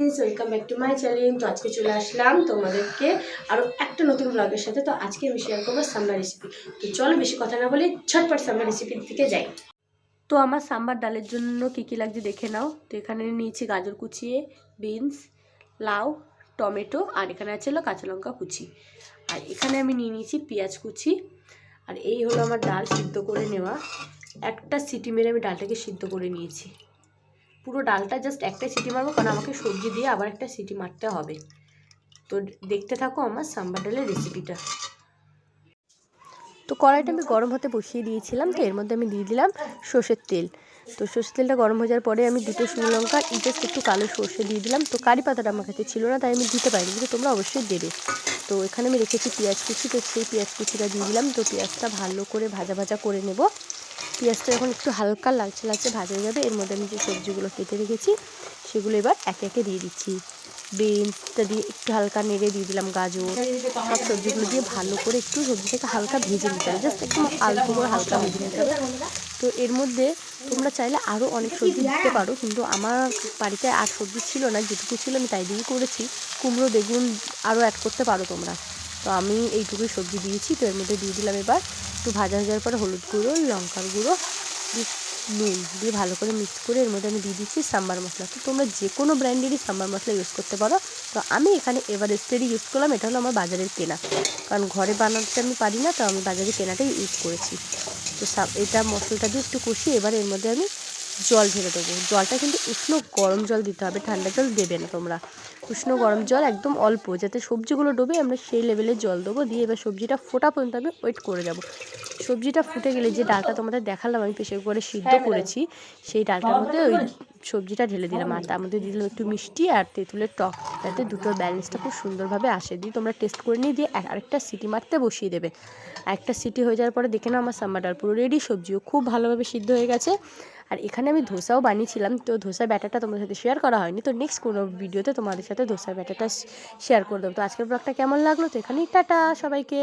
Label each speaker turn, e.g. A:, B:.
A: Welcome back to my channel তো আজকে চলে আসলাম তোমাদেরকে আরও একটা নতুন ব্লগের সাথে। তো আজকে আমি শেয়ার করব সাম্বার রেসিপি তো চলো বেশি কথা না বলে ঝটপট সাম্বার রেসিপির দিকে যাই। তো আমার সাম্বার ডালের জন্য কী কী লাগছে দেখে নাও। তো এখানে নিয়েছি গাজর কুচিয়ে বিনস লাউ, টমেটো, আর এখানে আছে হলো কাঁচা লঙ্কা কুচি। আর এখানে আমি নিয়ে নিয়েছি পেঁয়াজ কুচি। আর এই হলো আমার ডাল সিদ্ধ করে নেওয়া। একটা সিটি মেরে আমি ডালটাকে সিদ্ধ করে নিয়েছি। পুরো ডালটা জাস্ট একটা সিটি মারবো, কারণ আমাকে সবজি দিয়ে আবার একটা সিটি মারতে হবে। তো দেখতে থাকো আমার সাম্বার ডালের রেসিপিটা তো কড়াইটা আমি গরম হতে বসিয়ে দিয়েছিলাম, তো এর মধ্যে আমি দিয়ে দিলাম সর্ষের তেল। তো সর্ষের তেলটা গরম হয়ে যাওয়ার পরে আমি দুটো শুকনো লঙ্কা জাস্ট একটু কালো সর্ষে দিয়ে দিলাম। তো কারি পাতাটা আমার কাছে ছিল না, তাই আমি দিতে পারিনি, কিন্তু তোমরা অবশ্যই দেবে। তো এখানে আমি রেখেছি পেঁয়াজ কুচি, তো সেই পেঁয়াজ কুচিটা দিয়ে দিলাম। তো পেঁয়াজটা ভালো করে ভাজা ভাজা করে নেব। পেঁয়াজটা যখন একটু হালকা লালচে লালচে ভাজা হয়ে যাবে। এর মধ্যে আমি যে সবজিগুলো কেটে রেখেছি, সেগুলো এবার একে একে দিয়ে দিচ্ছি। বিনসটা দিয়ে একটু হালকা নেড়ে দিয়ে দিলাম, গাজর, সব সবজিগুলো দিয়ে ভালো করে একটু সবজিটাকে হালকা ভেজে নিতে হবে। জাস্ট একটু আলতো করে হালকা ভেজে নিতে হবে। তো এর মধ্যে তোমরা চাইলে আরও অনেক সবজি দিতে পারো, কিন্তু আমার বাড়িতে আর সবজি ছিল না, যেটুকু ছিল আমি তাই দিয়েই করেছি। কুমড়ো, বেগুন আরও অ্যাড করতে পারো তোমরা। তো আমি এইটুকুই সবজি দিয়েছি, তো এর মধ্যে দিয়ে দিলাম এবার। একটু ভাজা ভাজার পর হলুদ গুঁড়ো, লঙ্কার গুঁড়ো নুন দিয়ে ভালো করে মিক্স করে এর মধ্যে আমি দিয়ে দিচ্ছি সাম্বার মশলা। তো তোমরা যে কোনো ব্র্যান্ডেরই সাম্বার মশলা ইউজ করতে পারো। তো আমি এখানে এভারেস্টেরই ইউজ করলাম, এটা হলো আমার বাজারের কেনা। কারণ ঘরে বানাতে আমি পারি না, তো আমি বাজারের কেনাটাই ইউজ করেছি। তো এটা মশলাটা দিয়ে একটু কষিয়ে এবার এর মধ্যে আমি জল ঢেলে দেবো। জলটা কিন্তু উষ্ণ গরম জল দিতে হবে ঠান্ডা জল দেবে না তোমরা। উষ্ণ গরম জল একদম অল্প যাতে সবজিগুলো ডোবে আমরা সেই লেভেলে জল দেবো দিয়ে এবার সবজিটা ফোটা পর্যন্ত আমি ওয়েট করে যাব সবজিটা ফুটে গেলে যে ডালটা তোমাদের দেখালাম আমি প্রেশার করে সিদ্ধ করেছি সেই ডালটার মধ্যে ওই সবজিটা ঢেলে দিলাম। আর তার মধ্যে দিয়ে দিলাম একটু মিষ্টি আর তেঁতুলের টক। যাতে দুটোর ব্যালেন্সটা খুব সুন্দরভাবে আসে। দিয়ে তোমরা টেস্ট করে নিয়ে দিয়ে আরেকটা সিটি মারতে বসিয়ে দেবে। একটা সিটি হয়ে যাওয়ার পরে দেখে নাও আমার সাম্বার ডাল পুরো রেডি সবজিও খুব ভালোভাবে সিদ্ধ হয়ে গেছে। আর এখানে আমি ধোসাও বানিয়েছিলাম। তো ধোসার ব্যাটারটা তোমাদের সাথে শেয়ার করা হয়নি। তো নেক্সট কোনো ভিডিওতে তোমাদের সাথে ধোসার ব্যাটারটা শেয়ার করে দেবো। তো আজকের ব্লগটা কেমন লাগল? তো এখানেই টাটা সবাইকে।